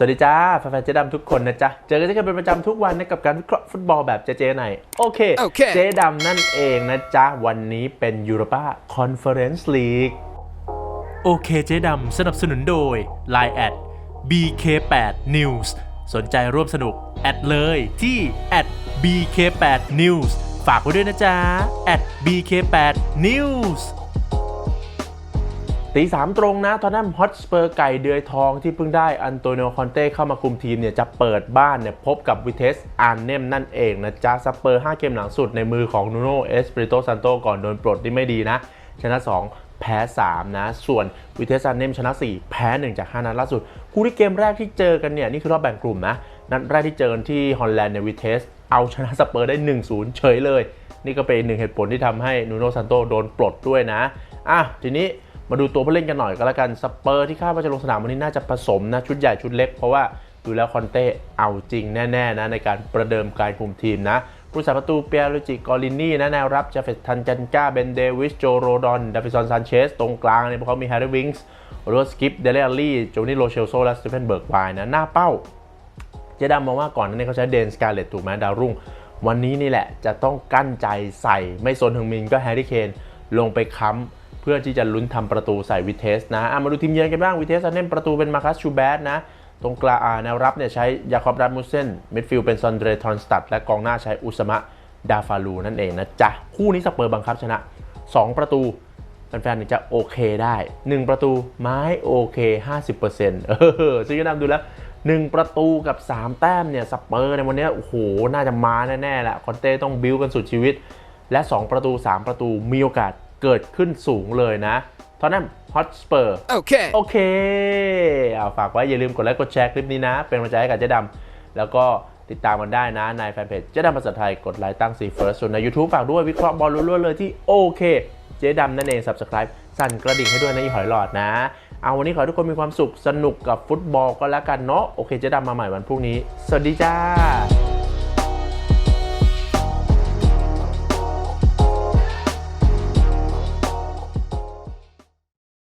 สวัสดีจ้าแฟนๆเจ๊ดำทุกคนนะจ๊ะ เจอกันเช่นเคยเป็นประจำทุกวันนะกับการวิเคราะห์ฟุตบอลแบบเจๆหน่อยโอเคโอเคเจ๊ดำนั่นเองนะจ๊ะ วันนี้เป็นยูโรปาคอนเฟอเรนซ์ลีกโอเคเจ๊ดำสนับสนุนโดย Line แอด BK8 News สนใจร่วมสนุก แอดเลยที่ BK8 News ฝากไว้ด้วยนะจ๊ะ BK8 News ตีสามตรงนะ ตอนนั้นฮอตสเปอร์ไก่เดือยทองที่เพิ่งได้อันโตนิโอคอนเต้เข้ามาคุมทีมเนี่ยจะเปิดบ้านเนี่ยพบกับวิเทสอาร์เนมนั่นเองนะจ๊ะสเปอร์5เกมหลังสุดในมือของนูโนเอสปริโตซันโตก่อนโดนปลดที่ไม่ดีนะ ชนะ 2 แพ้ 3 นะ ส่วนวิเทสอาร์เนมชนะ 4 แพ้ 1 จาก 5 นัดล่าสุด คู่ที่เกมแรกที่เจอกันเนี่ยนี่คือรอบแบ่งกลุ่มนะนัดแรกที่เจอกันที่ฮอลแลนด์เนี่ยวิเทสเอาชนะสเปอร์ได้ 1-0 เฉยเลย นี่ก็เป็นหนึ่งเหตุผลที่ทำให้นูโนซันโตโดนปลดด้วยนะอะทีนี้ มาดูตัวผู้เล่นกันหน่อยก็แล้วกันสเปอร์ที่คาดว่าจะลงสนามวันนี้น่าจะผสมนะชุดใหญ่ชุดเล็ก เพราะว่าดูแล้วคอนเต้เอาจริงแน่ๆนะในการประเดิมการคุมทีมนะผู้สาประตูเปียโรจิกอรินี่นะแนวรับจะเฟตทันจันก้าเบนเดวิสโจโรดอนดาฟิซอนซานเชสตรงกลางเนี่ยพวกเขามีแฮร์รี่วิงส์โรสกิปเดเลอรี่โจนี่โรเชลโซและสเตเฟนเบิร์กไวน์นะหน้าเป้าเจดำมองว่าก่อนนั้นเขาใช้เดนสกาเลตถูกไหมดาวรุ่ง วันนี้นี่แหละจะต้องกั้นใจใส่ไม่โซนถึงมินก็แฮร์รี่เคนลงไปค้ำ พื่อที่จะลุ้นทำประตูใส่วิเทสนะะมาดูทีมเยือนกันบ้างวิเทสเล่นประตูเป็นมาคัสชูแบดนะตรงกลางอ่าแนวรับเนี่ยใช้ยาคอบรัตมุสเซนมิดฟิลด์เป็นซอนเดรทอนสตัดและกองหน้าใช้อุสมะดาฟาลูนั่นเองนะจ๊ะ คู่นี้สเปอร์บังคับชนะ 2 ประตูแฟนๆจะโอเคได้ 1 ประตูไม้โอเค 50%เออซึ่งก็นำดูแล้ว 1 ประตูกับ 3 แต้มเนี่ยสเปอร์ในวันนี้โอ้โห น่าจะมาแน่ๆแหละคอนเต้ต้องบิวกันสุดชีวิต และ 2 ประตู 3 ประตูมีโอกาส เกิดขึ้นสูงเลยนะทอนแนมฮอตสเปอร์ Okay. โอเคเอาฝากไว้อย่าลืมกดไลค์กดแชร์คลิปนี้นะ เป็นกำลังใจให้กับเจ๊ดำแล้วก็ติดตามมันได้นะ ในแฟนเพจเจ๊ดำภาษาไทยกดไลค์ตั้งสีเฟิร์สส่วนใน YouTube ฝากด้วยวิเคราะห์บอลล้วนๆเลยที่โอเค เจ๊ดำนั่นเอง Subscribe สั่นกระดิ่งให้ด้วยนะอีหอยหลอดนะ เอาวันนี้ขอให้ทุกคนมีความสุขสนุกกับฟุตบอลก็แล้วกันเนาะโอเคเจ๊ดำมาใหม่วันพรุ่งนี้ สวัสดีจ้า